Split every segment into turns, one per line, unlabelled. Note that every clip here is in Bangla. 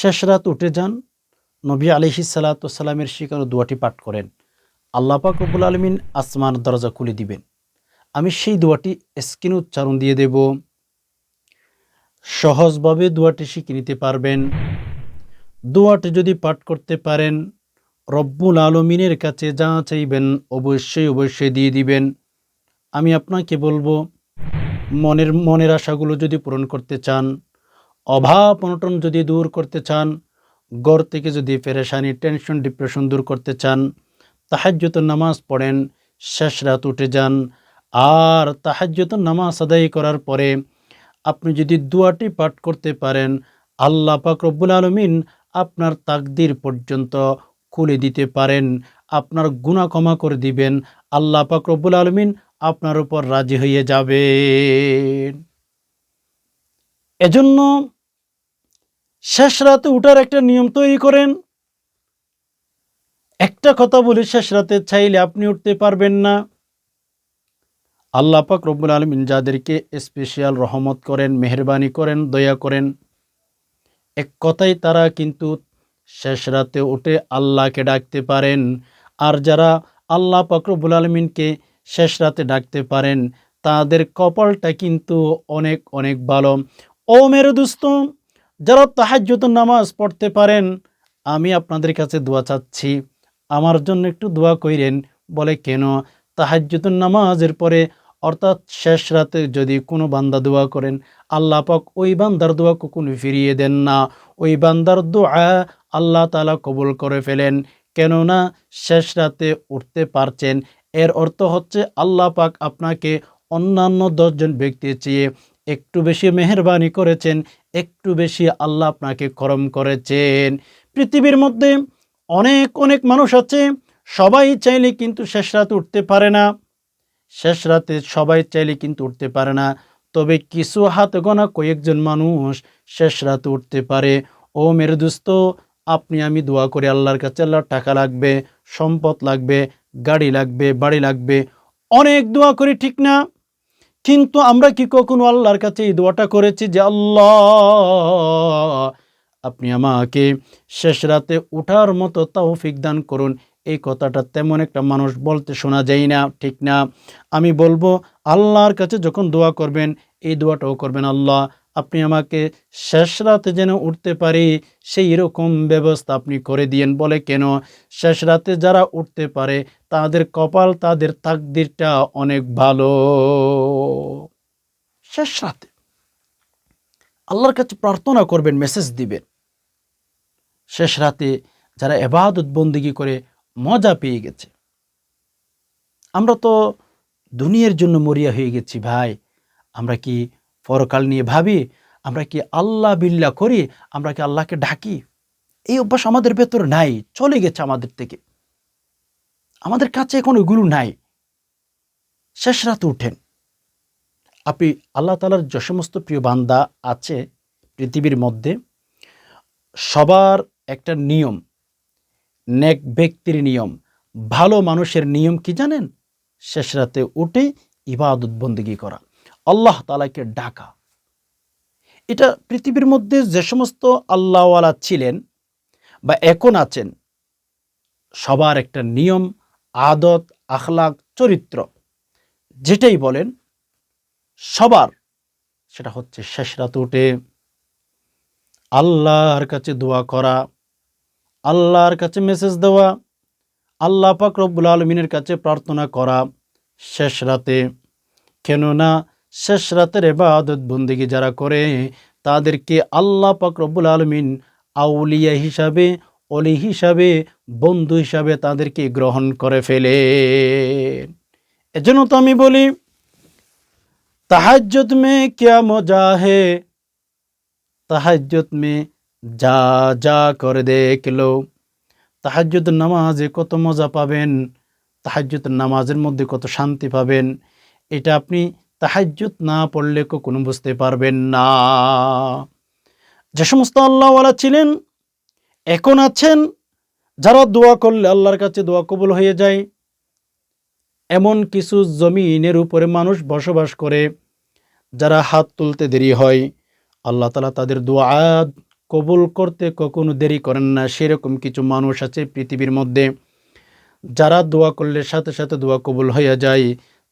শেষ রাত উঠে যান। নবী আলহি সালাতামের শিকার দোয়াটি পাঠ করেন। আল্লাহ পাক রব্বুল আলমিন আসমান দরজা খুলে দিবেন। আমি সেই দোয়াটি স্ক্রিন উচ্চারণ দিয়ে দেব। সহজভাবে দোয়াটি শিখে নিতে পারবেন। দোয়াটি যদি পাঠ করতে পারেন, রব্বুল আলমিনের কাছে যা চাইবেন অবশ্যই অবশ্যই দিয়ে দিবেন। আমি আপনাকে বলব, মনের মনের আশাগুলো যদি পূরণ করতে চান অভাব অনটন যদি দূর করতে চান, গড় থেকে যদি পেরেশানি টেনশন ডিপ্রেশন দূর করতে চান তাহাজ্যত নামাজ পড়েন, শেষ রাত উঠে যান। আর তাহাজ্যত নামাজ আদায় করার পরে আপনি যদি দুয়াটি পাঠ করতে পারেন, আল্লাহ পাক রব্বুল আলমিন আপনার তাকদির পর্যন্ত খুলে দিতে পারেন, আপনার গুণা ক্ষমা করে দিবেন, আল্লাহ পাক রব্বুল আলমিন আপনার উপর রাজি হয়ে যাবে এজন্য শেষ রাতে উঠার একটা নিয়ম তৈরি করেন। একটা কথা বলি, শেষ রাতে চাইলে আপনি উঠতে পারবেন না। আল্লাহ পাক রব্বুল আলমিন যাদেরকে স্পেশাল রহমত করেন, মেহরবানি করেন, দয়া করেন, এক কথাই তারা কিন্তু শেষ রাতে উঠে আল্লাহকে ডাকতে পারেন। আর যারা আল্লাহ পাক রব্বুল আলমিনকে শেষ রাতে ডাকতে পারেন, তাদের কপালটা কিন্তু অনেক অনেক ভালো। ও মেরু দুস্ত যারা তাহাজ্যত নামাজ পড়তে পারেন, আমি আপনাদের কাছে দোয়া চাচ্ছি। আমার জন্য একটু দোয়া কইরেন, বলে কেন? তাহাজ্যত নামাজের পরে, অর্থাৎ শেষ রাতে যদি কোনো বান্দা দোয়া করেন, আল্লাহ পাক ওই বান্দার দোয়া কখনো ফিরিয়ে দেন না। ওই বান্দার দোয়া আল্লাহ তালা কবুল করে ফেলেন। কেননা, শেষ রাতে উঠতে পারছেন। এর অর্থ হচ্ছে, আল্লাহ পাক আপনাকে অন্যান্য দশজন ব্যক্তির চেয়ে একটু বেশি মেহরবানি করেছেন। একটু বেশি আল্লাহ আপনাকে করম করেছেন। পৃথিবীর মধ্যে অনেক অনেক মানুষ আছে, সবাই চাইলে কিন্তু শেষ রাতে উঠতে পারে না। শেষ রাতে সবাই চাইলে কিন্তু উঠতে পারে না। তবে কিছু হাতে গোনা কয়েকজন মানুষ শেষ রাতে উঠতে পারে। ও মেরে দুস্ত, আপনি আমি দোয়া করি আল্লাহর কাছে, আল্লাহর টাকা লাগবে, সম্পদ লাগবে, গাড়ি লাগবে, বাড়ি লাগবে। অনেক দোয়া করি, ঠিক না? কিন্তু আমরা কি কখনো আল্লাহর কাছে এই দোয়াটা করেছি যে, আল্লাহ, আপনি আমাকে শেষ রাতে উঠার মতো তাও দান করুন। এই কথাটা তেমন একটা মানুষ বলতে শোনা যায় না, ঠিক না। আমি বলব, আল্লাহর কাছে যখন দোয়া করবেন, এই দোয়াটাও করবেন, আল্লাহ আপনি আমাকে শেষ রাতে যেন উঠতে পারি, সেই রকম ব্যবস্থা আপনি করে দিয়েন। বলে কেন? শেষ রাতে যারা উঠতে পারে, তাদের কপাল, তাদের তাকদিরটা অনেক ভালো। শেষ রাতে। আল্লাহর কাছে প্রার্থনা করবেন মেসেজ দিবেন। শেষ রাতে যারা এবাদত বন্দিগি করে মজা পেয়ে গেছে। আমরা তো দুনিয়ার জন্য মরিয়া হয়ে গেছি ভাই। আমরা কি পরকাল নিয়ে ভাবি, আমরা কি আল্লাহ বিল্লা করি, আমরা কি আল্লাহকে ডাকি? এই অভ্যাস আমাদের ভেতর নাই, চলে গেছে আমাদের থেকে। আমাদের কাছে এখন ওইগুলো নাই। শেষ রাতে উঠেন। আপনি আল্লাহ তালার যে সমস্ত প্রিয় বান্দা আছে পৃথিবীর মধ্যে, সবার একটা নিয়ম, নেক ব্যক্তির নিয়ম, ভালো মানুষের নিয়ম কি জানেন? শেষ রাতে উঠে ইবাদত বন্দিগি করা। আল্লাহ তালাকে ডাকা। এটা পৃথিবীর মধ্যে যে সমস্ত আল্লাহওয়ালা ছিলেন বা এখন আছেন, সবার একটা নিয়ম, আদত, আখলাক, চরিত্র। যেটাই বলেন, সবার সেটা হচ্ছে শেষ রাত উঠে। আল্লাহর কাছে দোয়া করা, আল্লাহর কাছে মেসেজ দেওয়া, আল্লাহ পাক রব্বুল আলমিনের কাছে প্রার্থনা করা শেষ রাতে। কেননা শেষ রাতের এবাদত বন্দিগি যারা করে, তাদেরকে আল্লাহ পাক রব্বুল আলমিন আউলিয়া হিসাবে অলি হিসাবে, বন্ধু হিসাবে তাদেরকে গ্রহণ করে ফেলে এজন্য তো আমি বলি তাহাজ্জত মে ক্যা মজা হে? তাহাজ্জত মে যা যা করে দেখল তাহাজ্জুদ নামাজে কত মজা পাবেন, তাহাজ্জুদ নামাজের মধ্যে কত শান্তি পাবেন, এটা আপনি তাহাজ্জুদ না পড়লে কোনো বুঝতে পারবেন না। যে সমস্ত আল্লাহওয়ালা ছিলেন, এখন আছেন, যারা দোয়া করলে আল্লাহর কাছে দোয়া কবুল হয়ে যায়, এমন কিছু জমিনের উপরে মানুষ বসবাস করে, যারা হাত তুলতে দেরি হয়। আল্লাহ তালা তাদের দোয়া কবুল করতে কখনো দেরি করেন না। সেরকম কিছু মানুষ আছে পৃথিবীর মধ্যে, যারা দোয়া করলে সাথে সাথে দোয়া কবুল হইয়া যায়।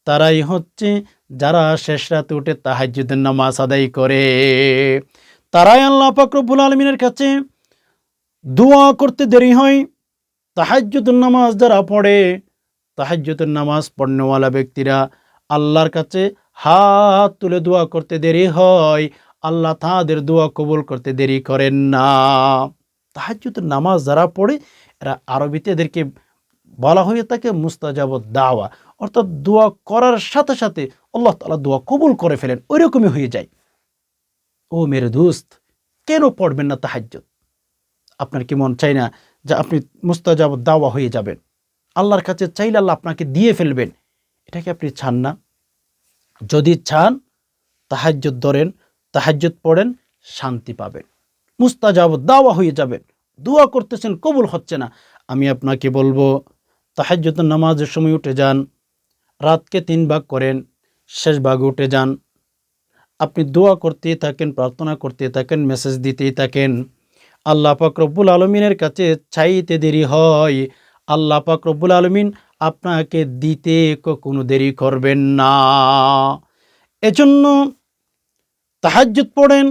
তারাই হচ্ছে যারা শেষ রাতে উঠে তাহাজ্জুদের নামাজ আদায় করে, তারাই আল্লাহ পাকরবুল আলমিনের কাছে দোয়া করতে দেরি হয়। তাহাজ্জুদের নামাজ যারা পড়ে, তাহাজ্জুদের নামাজ পড়নেওয়ালা ব্যক্তিরা আল্লাহর কাছে হাত তুলে দোয়া করতে দেরি হয়। আল্লাহ তাদের দোয়া কবুল করতে দেরি করেন না। তাহাজ্জুদের নামাজ যারা পড়ে, এরা আরবিতে এদেরকে বলা হয়ে থাকে মুস্তাজাব দাওয়া। অর্থাৎ দোয়া করার সাথে সাথে আল্লাহ তালা দোয়া কবুল করে ফেলেন ওই রকমই হয়ে যায়। ও মেরে দোস্ত, কেন পড়বেন না তাহাজ্জুদ? আপনার কি মন চাই না যে আপনি মুস্তাজাব দাওয়া হয়ে যাবেন? আল্লাহর কাছে চাইলে আল্লাহ আপনাকে দিয়ে ফেলবেন। এটাকে আপনি চান না? যদি চান, তাহাজ্জুদ ধরেন, তাহাজ্জুদ পড়েন, শান্তি পাবেন। মুস্তাজাব দাওয়া হয়ে যাবেন। দোয়া করতেছেন, কবুল হচ্ছে না। আমি আপনাকে বলব, তাহাজ্জুদ নামাজের সময় উঠে যান। রাতকে তিন ভাগ করেন, শেষ ভাগে উঠে যান। আপনি দোয়া করতেই থাকেন, প্রার্থনা করতে থাকেন মেসেজ দিতেই থাকেন। আল্লাহ রব্বুল আলমিনের কাছে চাইতে দেরি হয়। আল্লাহ রব্বুল আলমিন আপনাকে দিতে কোনো দেরি করবেন না। এজন্য তাহাজ্জুদ পড়েন,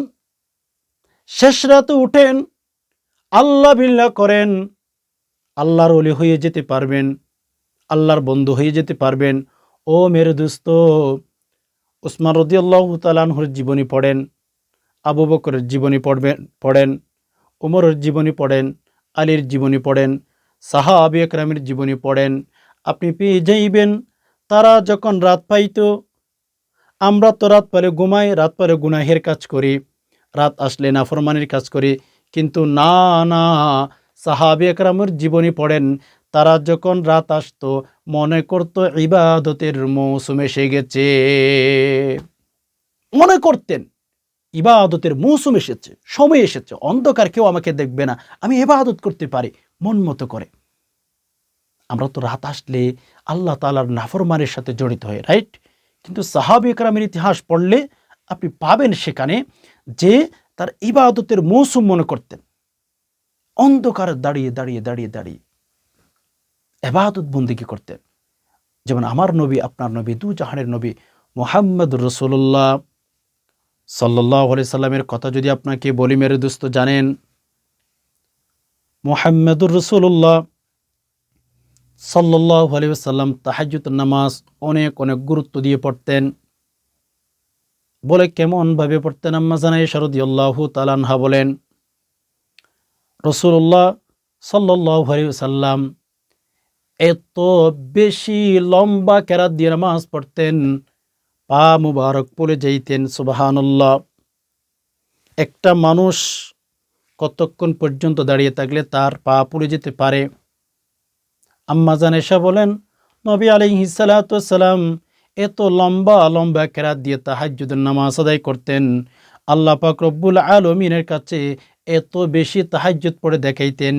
শেষ রাতে উঠেন, আল্লাহ বিল্লাহ করেন। আল্লাহর অলি হয়ে যেতে পারবেন, আল্লাহর বন্ধু হয়ে যেতে পারবেন। ও মেরে দোস্ত উসমান রদিয়াল্লাহ তালানহর জীবনী পড়েন, আবু বকরের জীবনী পড়বেন পড়েন, উমরের জীবনী পড়েন, আলীর জীবনী পড়েন, সাহাবি একরামের জীবনী পড়েন। আপনি পেয়ে যাইবেন, তারা যখন রাত পাইতো, আমরা তো রাত পারে ঘুমাই, রাত পারে গুনাহের কাজ করি, রাত আসলে নাফরমানির কাজ করি, কিন্তু না না, সাহাবি একরামের জীবনী পড়েন, তারা যখন রাত আসতো মনে করতো ইবাদতের মৌসুম এসে গেছে। মনে করতেন, ইবাদতের মৌসুম এসেছে, সময় এসেছে, অন্ধকার কেউ আমাকে দেখবে না, আমি ইবাদত করতে পারি, মন মতো করে। আমরা তো রাত আসলে আল্লাহ তালার নাফরমানের সাথে জড়িত হয়ে রাইট কিন্তু সাহাবি একরামের ইতিহাস পড়লে আপনি পাবেন সেখানে যে তার ইবাদতের মৌসুম মনে করতেন। অন্ধকার দাঁড়িয়ে দাঁড়িয়ে দাঁড়িয়ে দাঁড়িয়ে। এবাদত বন্দিকে করতেন যেমন আমার নবী, আপনার নবী, দু জাহানের নবী মোহাম্মদ রসুল্লাহ সাল্লাহ সাল্লামের কথা যদি আপনাকে বলি মেরে দোস্ত, জানেন মোহাম্মদুর রসুল্লাহ সাল্লাহ সাল্লাম তাহাজুত নামাজ অনেক অনেক গুরুত্ব দিয়ে পড়তেন। বলে কেমনভাবে পড়তেন? আম্মা জানাই শরদিয়াল্লাহ তালানহা বলেন রসুল্লাহ সাল্লাহ সাল্লাম এত বেশি লম্বা কেরাত দিয়ে নামাজ পড়তেন, পা মুবারক পড়ে যাইতেন, সুবাহানুল্লাহ। একটা মানুষ কতক্ষণ পর্যন্ত দাঁড়িয়ে থাকলে তার পা পড়ে যেতে পারে? আম্মা জানেশা বলেন, নবী আলিহিসালাম এত লম্বা লম্বা কেরাত দিয়ে তাহাজুদের নামাজ আদায় করতেন। আল্লাহ পাক রব্বুল আলমিনের কাছে এত বেশি তাহাজ্জুদ পড়ে দেখাইতেন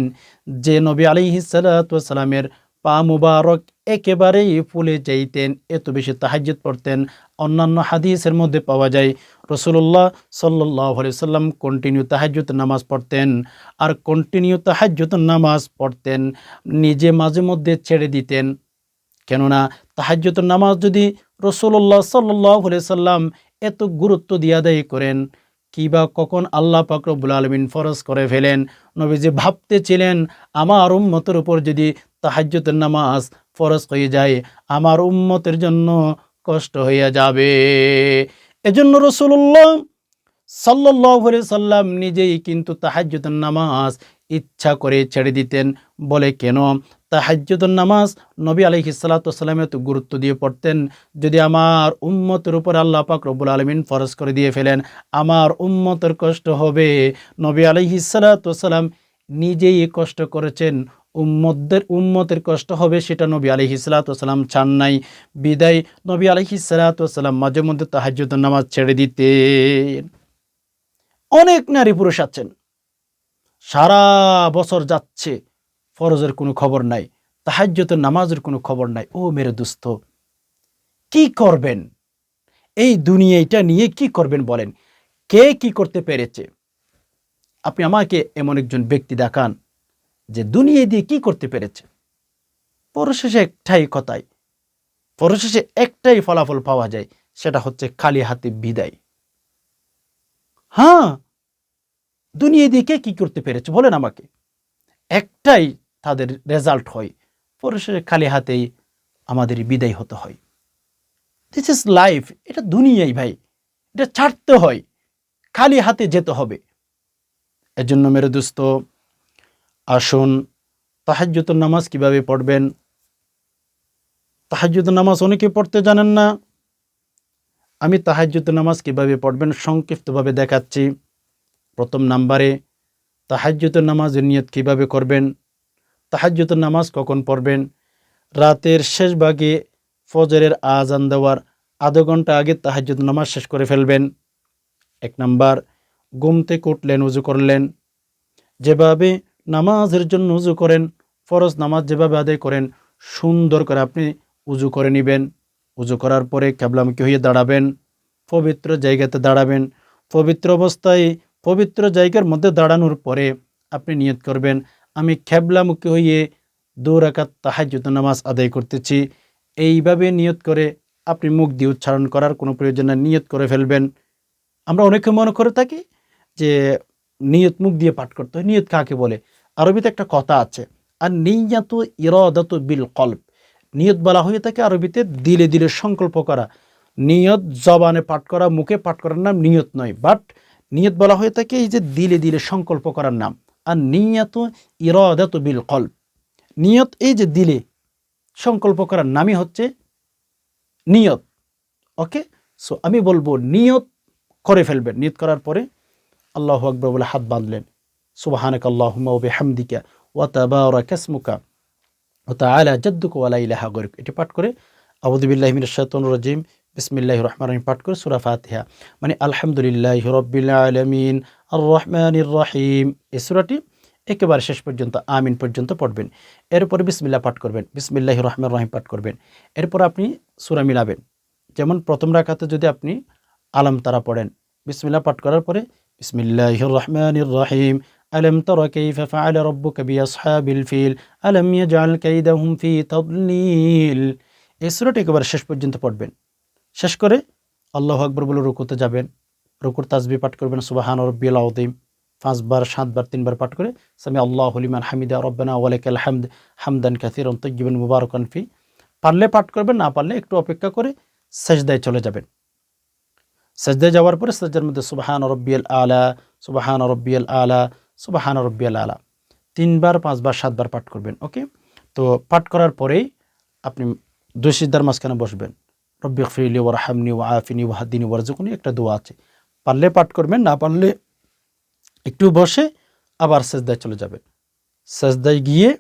যে নবী আলিহিসালামের পা মুবারক একেবারেই ফুলে যাইতেন, এত বেশি তাহাজ্জুদ পড়তেন। অন্যান্য হাদিসের মধ্যে পাওয়া যায় রসুল্লাহ সাল্লাহ সাল্লাম কন্টিনিউ তাহাজ্জুদ নামাজ পড়তেন আর কন্টিনিউ তাহাজ্জুদ নামাজ পড়তেন, নিজে মাঝে মধ্যে ছেড়ে দিতেন। কেননা তাহাজ্জুদ নামাজ যদি রসুল্লাহ সাল্লাহ সাল্লাম এত গুরুত্ব দিয়া দেয় করেন কিবা কখন আল্লাহ পাকরবুল আলমিন ফরজ করে ফেলেন? নবীজি ভাবতে ছিলেন আমার উম্মতের উপর যদি তাহাজ্যতের নামাজ ফরজ হয়ে যায়, আমার উম্মতের জন্য কষ্ট হইয়া যাবে। এজন্য রসুল্লাহ সাল্লাহ সাল্লাম নিজেই কিন্তু তাহাজ্যতের নামাজ ইচ্ছা করে ছেড়ে দিতেন। বলে কেন? তাহাজ্যতুর নামাজ নবী আলহি সাল্লাতাম এত গুরুত্ব দিয়ে পড়তেন। যদি আমার উম্মতের উপর আল্লাহ পাক রব্বুল আলমিন ফরজ করে দিয়ে ফেলেন, আমার উম্মতের কষ্ট হবে। নবী আলহি সাল্লাতাম নিজেই কষ্ট করেছেন। উম্মদের উম্মতের কষ্ট হবে, সেটা নবী আলহি সাল্লাতাম চান নাই। বিদায় নবী আলহি সাল্লাতাম মাঝে মধ্যে তাহাজ্যতুর নামাজ ছেড়ে দিতেন। অনেক নারী পুরুষ আছেন। সারা বছর যাচ্ছে, ফরজের কোনো খবর নাই তাহাজ্যতের নামাজের কোনো খবর নাই। ও মেরে দুস্থ, কি করবেন? এই দুনিয়াটা নিয়ে কি করবেন বলেন? কে কি করতে পেরেছে? আপনি আমাকে এমন একজন ব্যক্তি দেখান। যে দুনিয়া দিয়ে কি করতে পেরেছে? পরশেষে একটাই কথাই। পরশেষে একটাই ফলাফল পাওয়া যায়, সেটা হচ্ছে খালি হাতে বিদায়। হ্যাঁ দুনিয়া দিয়ে কে কি করতে পেরেছে বলেন আমাকে। একটাই তাদের রেজাল্ট হয়, পরশেষে খালি হাতেই আমাদের বিদায় হতে হয়। দিস ইজ লাইফ এটা দুনিয়াই ভাই, এটা ছাড়তে হয়, খালি হাতে যেতে হবে। এজন্য মেরে দোস্ত আসুন তাহাজ্জুত নামাজ কীভাবে পড়বেন? তাহাজ্জুদ নামাজ অনেকে পড়তে জানেন না। আমি তাহাজ্জুদ নামাজ কীভাবে পড়বেন সংক্ষিপ্তভাবে দেখাচ্ছি। প্রথম নাম্বারে, তাহাজ্জুদ নামাজের নিয়ত কীভাবে করবেন? তাহাজ্জুদ নামাজ কখন পড়বেন? রাতের শেষ ভাগে ফজরের আজান দেওয়ার আধা ঘণ্টা আগে তাহাজ্জুদ নামাজ শেষ করে ফেলবেন। এক নাম্বার, ঘুম থেকে উঠলেন, উজু করলেন। যেভাবে নামাজের জন্য উজু করেন, ফরজ নামাজ যেভাবে আদায় করেন, সুন্দর করে আপনি উজু করে নেবেন। উজু করার পরে ক্যাবলামুখী হয়ে দাঁড়াবেন, পবিত্র জায়গাতে দাঁড়াবেন। পবিত্র অবস্থায় পবিত্র জায়গার মধ্যে দাঁড়ানোর পরে আপনি নিয়ত করবেন, আমি ক্যাবলামুখী হয়ে দু রাকাত তাহাজ্জুদ নামাজ আদায় করতেছি। এইভাবে নিয়ত করে আপনি মুখ দিয়ে উচ্চারণ করার কোনো প্রয়োজন না নিয়ত করে ফেলবেন। আমরা অনেকে মনে করে থাকি যে নিয়ত মুখ দিয়ে পাঠ করতে হয়, নিয়ত কাকে বলে? আরবিতে একটা কথা আছে আর নিয়াত ইরাদাত বিল কল্প নিয়ত বলা হয়ে থাকে আরবিতে দিলে দিলে সংকল্প করা। নিয়ত জবানে পাঠ করা, মুখে পাঠ করার নাম নিয়ত নয় বাট নিয়ত বলা হয়ে থাকে এই যে দিলে দিলে সংকল্প করার নাম। আর নিয়াত ইরাদাত বিল কল্প নিয়ত এই যে দিলে সংকল্প করার নামই হচ্ছে নিয়ত। ওকে সো আমি বলব নিয়ত করে ফেলবেন। নিয়ত করার পরে আল্লাহ আকবর বলে হাত বাঁধলেন। সুবাহানক আল্লাহুম্মা ওবে হামদিকা ওয়া তাবারাকা ইসমুকা ওয়া তাআলা জাদ্দুকা ওয়া লা ইলাহা গায়রুক। এটি পাঠ করে আউযুবিল্লাহি মিনাশ শাইতানির রাজিম। বিসমিল্লাহির রহমানির রহিম পাঠ করে সূরা ফাতিহা। মানে আলহামদুলিল্লাহি রাব্বিল আলামিন আর রহমানির রহিম। এই সূরাটি একেবারে শেষ পর্যন্ত, আমিন পর্যন্ত পড়বেন। এরপরে বিসমিল্লাহ পাঠ করবেন। বিসমিল্লাহির রহমান রহিম পাঠ করবেন। এরপর আপনি সুরা মিলাবেন। যেমন প্রথম রাকাতে যদি আপনি আলম তারা পড়েন, বিসমিল্লাহ পাঠ করার পরে বিসমিল্লাহির রহমানির রহিম ألم تر كيف فعل ربك بأصحاب الفيل ألم يجعل كيدهم في تضليل এই সুরাটা একেবারে শেষ পর্যন্ত পড়বেন শেষ করে আল্লাহ আকবর বলে রুকুতে যাবেন রুকুর তাজবি পাঠ করবেন সুবাহান রব্বিল আউদিম পাঁচবার সাতবার তিনবার পাঠ করে সামি আল্লাহ হলিমান হামিদা রব্বানা ওয়ালাইকাল হামদ হামদান কাসির অন্তগিবেন মুবারকান ফি পারলে পাঠ করবেন না পারলে একটু অপেক্ষা করে সেজদায় চলে যাবেন সেজদায় যাওয়ার পরে সেজদার মধ্যে সুবাহান রব্বিয়াল আলা সুবাহান রব্বিয়াল আলা সুবাহান রব্বিয়াল আলা তিনবার, পাঁচবার, সাতবার পাঠ করবেন, ওকে? তো পাঠ করার পরেই আপনি দুই সিদ্ধার মাঝখানে বসবেন। রব্বি ফিরলি ওর হামনি ও আফিনি ও হাদিনি ওয়ারজুকুনি একটা দোয়া আছে। পারলে পাঠ করবেন, না পারলে একটু বসে আবার সেজদায় চলে যাবেন। সেজদায় গিয়ে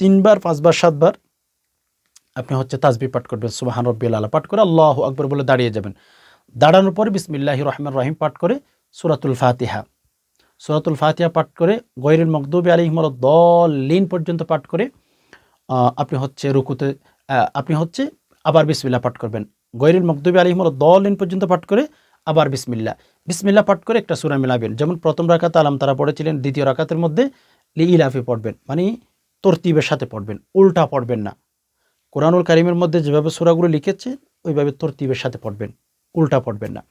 তিনবার, পাঁচবার, সাতবার আপনি হচ্ছে তাজবি পাঠ করবেন, সুবাহান রব্বিল আলা পাঠ করে আল্লাহ আকবর বলে দাঁড়িয়ে যাবেন। দাঁড়ানোর পরে বিসমিল্লাহ রহমান রহিম পাঠ করে সুরাতুল ফাতিহা। সুরাতুল ফাতিহা পাঠ করে, গৈরুল মকদুবি আলিহমল দল লিন পর্যন্ত পাঠ করে আপনি হচ্ছে রুকুতে আপনি হচ্ছে আবার বিসমিল্লা পাঠ করবেন। গৈরুল মকদুবি আলিহমল দল লিন পর্যন্ত পাঠ করে, আবার বিসমিল্লা বিসমিল্লা পাঠ করে একটা সুরা মিলাবেন। যেমন প্রথম রাখাত আলাম তারা পড়েছিলেন, দ্বিতীয় রাখাতের মধ্যে লি ইলাফি পড়বেন মানে তরতিবের সাথে পড়বেন, উল্টা পড়বেন না। কোরআনুল কারিমের মধ্যে যেভাবে সুরাগুলো লিখেছে, ওইভাবে তরতিবের সাথে পড়বেন, উল্টা পড়বেন না।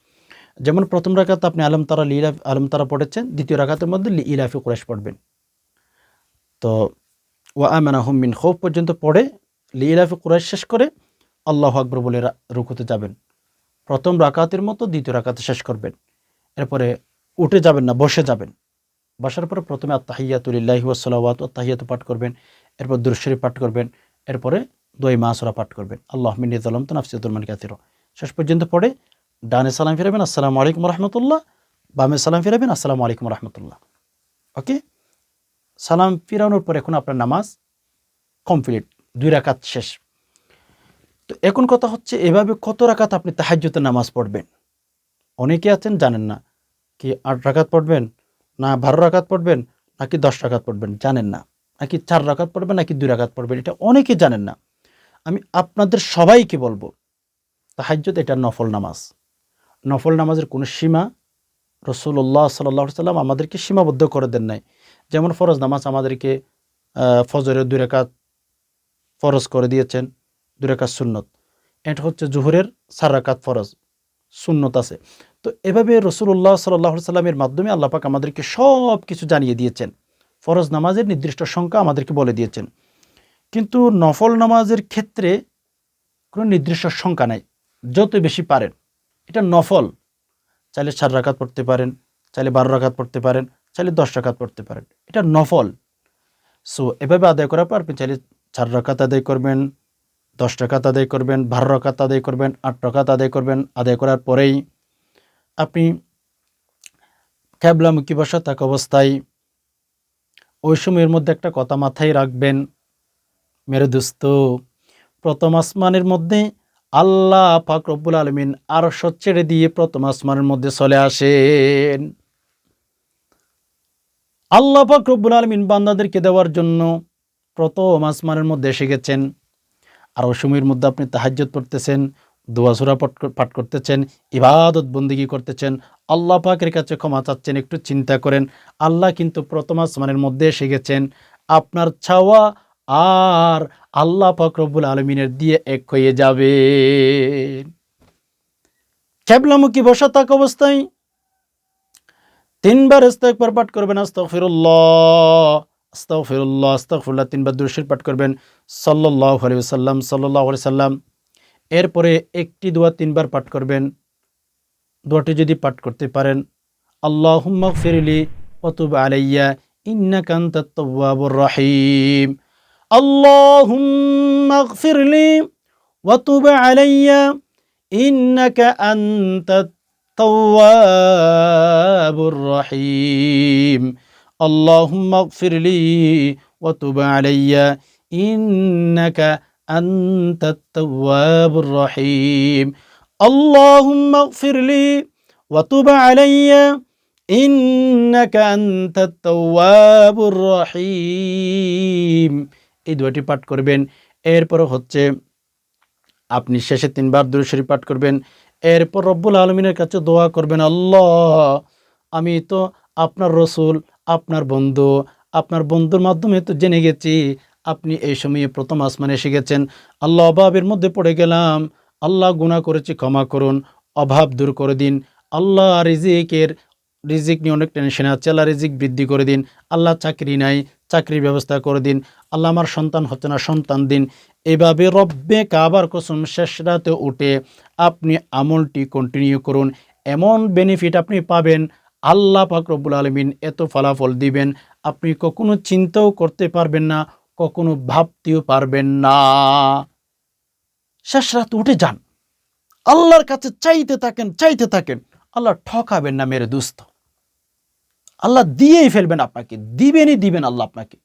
যেমন প্রথম রাখাত আপনি আলম তারা লি আলম তারা পড়েছেন, দ্বিতীয় রাখাতের মধ্যে লি ইলাফি কুরেশ পড়বেন। তো ওয়া আমানা হুমিন খৌফ পর্যন্ত পড়ে, লি ইলাফি কুরেশ শেষ করে আল্লাহ আকবর বলে রুকুতে যাবেন। প্রথম রাকাতের মতো দ্বিতীয় রাকাতে শেষ করবেন। এরপরে উঠে যাবেন না, বসে যাবেন। বসার পরে প্রথমে আত্মাহিয়াতুলিল্লাহি ওয়াসালাওয়াত আত্মাহিয়াত পাঠ করবেন, এরপর দুরশরী পাঠ করবেন, এরপরে দোয় মাসরা পাঠ করবেন। আল্লাহ মিনিদ আলম তো নাফসিদুলমান কাতির শেষ পর্যন্ত পড়ে ডানে সালাম ফিরাবেন, আসসালামু আলাইকুম রহমতুল্লাহ। বামে সালাম ফিরাবেন, আসসালামু আলাইকুম রহমতুল্লাহ। ওকে? সালাম ফিরানোর পর এখন আপনার নামাজ কমপ্লিট, দুই রাকাত শেষ। তো এখন কথা হচ্ছে, এভাবে কত রাকাত আপনি তাহাজ্যতে নামাজ পড়বেন? অনেকে আছেন, জানেন না কি আট রাকাত পড়বেন, না বারো রাকাত পড়বেন, নাকি দশ রাকাত পড়বেন, জানেন না। নাকি চার রাকাত পড়বেন, নাকি দুই রাকাত পড়বেন, এটা অনেকে জানেন না। আমি আপনাদের সবাইকে বলব তাহাজ্যত এটা নফল নামাজ। নফল নামাজের কোনো সীমা রসুল্লাহ সাল্লাহ সাল্লাম আমাদেরকে সীমাবদ্ধ করে দেন নাই। যেমন ফরজ নামাজ আমাদেরকে ফজরের দুই রেখাত ফরজ করে দিয়েছেন, দুই রেখাত সুন্নত। এটা হচ্ছে জুহুরের চার রাকাত ফরজ, সুন্নত আছে। তো এভাবে রসুল্লাহ সাল্লাহ সাল্লামের মাধ্যমে আল্লাপাক আমাদেরকে সব কিছু জানিয়ে দিয়েছেন। ফরজ নামাজের নির্দিষ্ট সংখ্যা আমাদেরকে বলে দিয়েছেন। কিন্তু নফল নামাজের ক্ষেত্রে কোনো নির্দিষ্ট সংখ্যা নাই, যত বেশি পারেন। এটা নফল। চাইলে চার রাকাত পড়তে পারেন, চাইলে বারো রাকাত পড়তে পারেন, চাইলে দশ রাকাত পড়তে পারেন। এটা নফল। সো এভাবে আদায় করার পর আপনি চাইলে চার রাকাত আদায় করবেন, দশ টাকাত আদায় করবেন, বারো রাকাত আদায় করবেন, আট টাকাত আদায় করবেন। আদায় করার পরেই আপনি ক্যাবলামুখী বসা থাকা অবস্থায় ওই সময়ের মধ্যে একটা কথা মাথায় রাখবেন মেরে দোস্ত প্রথম আসমানের মধ্যে আল্লাহ পাক রব্বুল আলমিন আরও ছেড়ে দিয়ে প্রথম আসমানের মধ্যে চলে আসেন। আল্লাহ পাক রব্বুল আলমিন বান্দাদেরকে দেওয়ার জন্য প্রথম আসমানের মধ্যে এসে গেছেন। আর সময়ের মধ্যে আপনি তাহাজ্জত পড়তেছেন দোয়াসুরা পাঠ করতেছেন, ইবাদত বন্দিগি করতেছেন। আল্লাহ পাকের কাছে ক্ষমা চাচ্ছেন, একটু চিন্তা করেন। আল্লাহ কিন্তু প্রথম আসমানের মধ্যে এসে গেছেন। আপনার ছাওয়া আর আল্লাহ ফকরবুল আলমিনের দিয়ে এক হয়ে যাবে। ক্যাবলামুখী বসা থাক অবস্থায়। তিনবার ইস্তেকবার পাঠ করবেন, আস্তাগফিরুল্লাহ আস্তাগফিরুল্লাহ আস্তাগফিরুল্লাহ তিনবার দুরশির পাঠ করবেন, সাল্লাল্লাহু আলাইহি ওয়াসাল্লাম, সাল্লাল্লাহু আলাইহি সাল্লাম এরপরে একটি দোয়া তিনবার পাঠ করবেন। দোয়াটি যদি পাঠ করতে পারেন, আল্লাহুম্মা ফিরলি ওয়াতুব আলাইয়া, ইন্নাকা আনতাত তাওয়াবুর اللهم اغفر لي وتب علي إنك أنت التواب الرحيم. اللهم اغفر لي وتب علي إنك أنت التواب الرحيم. اللهم اغفر لي وتب علي إنك أنت التواب الرحيم. এই দুটি পাঠ করবেন। এরপর হচ্ছে, আপনি শেষে তিনবার দুরুশরী পাঠ করবেন। এরপর রব্বুল আলমিনের কাছে দোয়া করবেন, আল্লাহ, আমি তো আপনার রসুল, আপনার বন্ধু, আপনার বন্ধুর মাধ্যমে তো জেনে গেছি, আপনি এই সময়ে প্রথম আসমানে এসে গেছেন। আল্লাহ অভাবের মধ্যে পড়ে গেলাম, আল্লাহ গুণা করেছি, ক্ষমা করুন, অভাব দূর করে দিন। আল্লাহ রিজিকের, রিজিক নিয়ে অনেক টেনশন আছে, আল্লাহ রিজিক বৃদ্ধি করে দিন। আল্লাহ চাকরি নাই চাকরির ব্যবস্থা করে দিন। আল্লাহ আমার সন্তান হচ্ছে না, সন্তান দিন। এভাবে রব্বে কাবার কসম শেষ রাতে উঠে আপনি আমলটি কন্টিনিউ করুন। এমন বেনিফিট আপনি পাবেন, আল্লাহ পাক রব্বুল আলমিন এত ফলাফল দিবেন। আপনি কখনো চিন্তাও করতে পারবেন না, কখনো ভাবতেও পারবেন না। শেষ রাত উঠে যান। আল্লাহর কাছে চাইতে থাকেন চাইতে থাকেন। আল্লাহ ঠকাবেন না, মেরে দুস্থ আল্লাহ দিয়েই ফেলবেন আপনাকে, দিবেনই দিবেন আল্লাহ আপনাকে।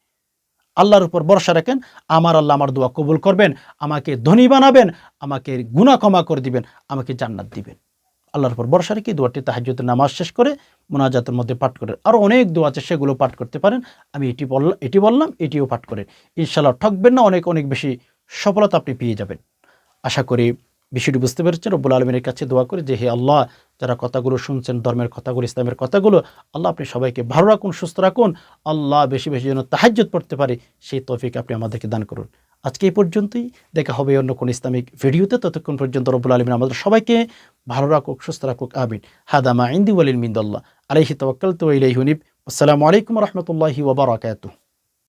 আল্লাহর উপর ভরসা রাখেন, আমার আল্লাহ আমার দোয়া কবুল করবেন, আমাকে ধনী বানাবেন, আমাকে গুণা ক্ষমা করে দিবেন, আমাকে জান্নাত দিবেন। আল্লাহর উপর ভরসা রেখে দোয়াটি তাহাজ্যতের নামাজ শেষ করে মোনাজাতের মধ্যে পাঠ করেন আরও অনেক দোয়া আছে, সেগুলো পাঠ করতে পারেন। আমি এটি বললাম এটি বললাম, এটিও পাঠ করেন। ইনশাল্লাহ ঠকবেন না, অনেক অনেক বেশি সফলতা আপনি পেয়ে যাবেন। আশা করি বিষয়টি বুঝতে পেরেছেন। রব্বুল আলমীর কাছে দোয়া করে যে, হে আল্লাহ, যারা কথাগুলো শুনছেন, ধর্মের কথাগুলো, ইসলামের কথাগুলো, আল্লাহ আপনি সবাইকে ভালো রাখুন, সুস্থ রাখুন। আল্লাহ বেশি বেশি যেন তাহাজ্জত পড়তে পারে, সেই তৌফিক আপনি আমাদেরকে দান করুন। আজকে এই পর্যন্তই। দেখা হবে অন্য কোন ইসলামিক ভিডিওতে। ততক্ষণ পর্যন্ত রব্বুল আলমিন আমাদের সবাইকে ভালো রাখুক, সুস্থ রাখুক আবিন হাদামা ইন্দি ওয়ালিন মিন্দল্লাহ। আলহি তওয়াক্কাল তো ইলাইহি হুনিব আসসালামু আলাইকুম রহমতুল্লাহি ওবরাকাতুহ